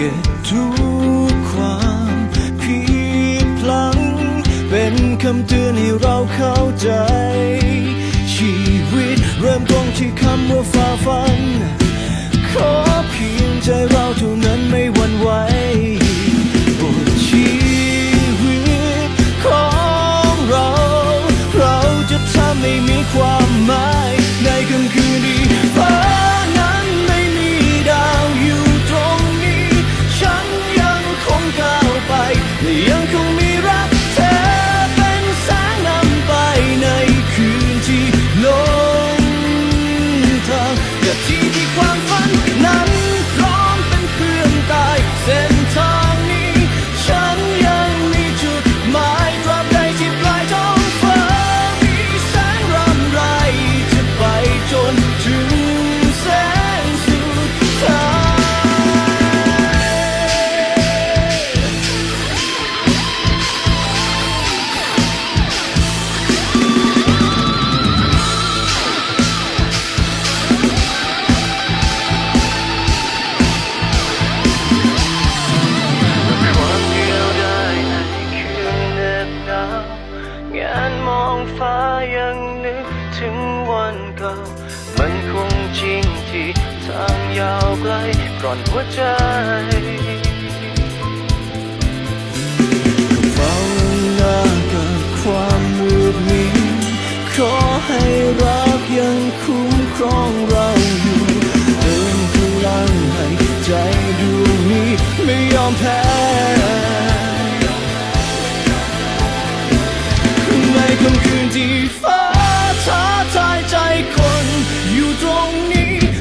ก็บทุกความผิดพลังเป็นคำเตือนให้เราเข้าใจ ชีวิตเริ่มต้นที่คำว่าฝ่าฟันาวไเก่ามันคงจริงที่ทางยาวไกลกร่อนหัวใจเฝ้าหน้ากับความมืดมิดขอให้รักยังคุ้มครองเราอยู่เติมพลังให้ใจดวงนี้ไม่ยอมแพ้ในค่ำคืนที่ฟ้า